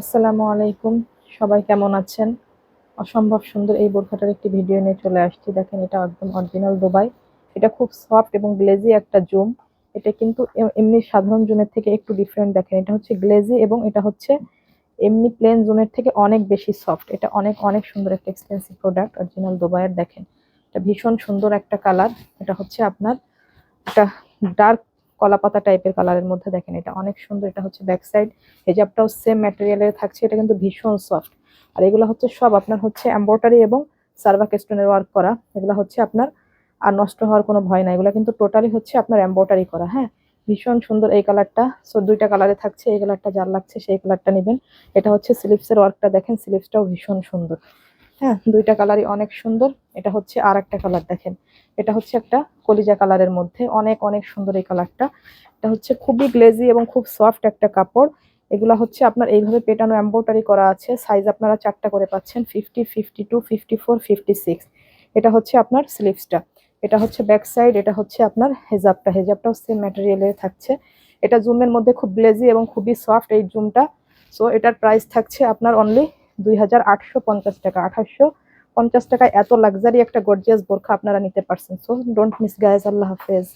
আসসালামু আলাইকুম। সবাই কেমন আছেন? অসম্ভব সুন্দর এই বোরখাটার একটি ভিডিও নিয়ে চলে আসছি। দেখেন, এটা একদম অরিজিনাল দুবাই এটা খুব সফট এবং গ্লেজি একটা জুম এটা কিন্তু এমনি সাধারণ জুমের থেকে একটু ডিফারেন্ট দেখেন। এটা হচ্ছে গ্লেজি এবং এটা হচ্ছে এমনি প্লেন জুমের থেকে অনেক বেশি সফট এটা অনেক অনেক সুন্দর একটা এক্সপেন্সিভ প্রোডাক্ট অরিজিনাল দুবাইয়ের দেখেন, এটা ভীষণ সুন্দর একটা কালার এটা হচ্ছে আপনার একটা ডার্ক কলা পাতা টাইপের কালারের মধ্যে দেখেন এটা অনেক সুন্দর, এটা হচ্ছে ব্যাক সাইড হেজাবটাও সেম ম্যাটেরিয়ালের থাকছে, এটা কিন্তু ভীষণ সফট আর এগুলো হচ্ছে সব আপনার হচ্ছে এম্ব্রয়ডারি এবং সার্ভাক স্টোনের ওয়ার্ক করা, এগুলো হচ্ছে আপনার আর নষ্ট হওয়ার কোনো ভয় নাই, এগুলো কিন্তু টোটালি হচ্ছে আপনার এম্ব্রয়ডারি করা হ্যাঁ? ভীষণ সুন্দর এই কালারটা সো দুইটা কালারে থাকছে, এই কালারটা যার লাগছে সেই কালারটা নেবেন। এটা হচ্ছে স্লিপসের ওয়ার্কটা দেখেন স্লিপসটাও ভীষণ সুন্দর। হ্যাঁ দুইটা কালারই অনেক সুন্দর। এটা হচ্ছে আর একটা কালার দেখেন। এটা হচ্ছে একটা কলিজা কালারের মধ্যে অনেক অনেক সুন্দর এই কালারটা এটা হচ্ছে খুবই গ্লেজি এবং খুব সফট একটা কাপড়। এগুলা হচ্ছে আপনার এইভাবে পেটানো এম্ব্রয়ডারি করা আছে। সাইজ আপনারা চারটা করে পাচ্ছেন fifty fifty two fifty four fifty six এটা হচ্ছে আপনার স্লিভসটা এটা হচ্ছে ব্যাক সাইড এটা হচ্ছে আপনার হেজাবটা হেজাবটাও সেম ম্যাটেরিয়ালের থাকছে। এটা জুমের মধ্যে খুব গ্লেজি এবং খুবই সফট এই জুমটা সো এটার প্রাইস থাকছে আপনার অনলি দুই হাজার আটশো পঞ্চাশ টাকা আঠাশশো পঞ্চাশ টাকায় এত লাক্সারি একটা গর্জিয়াস বোরখা আপনারা নিতে পারছেন। সো ডোন্ট মিস গাইজ আল্লাহ হাফেজ।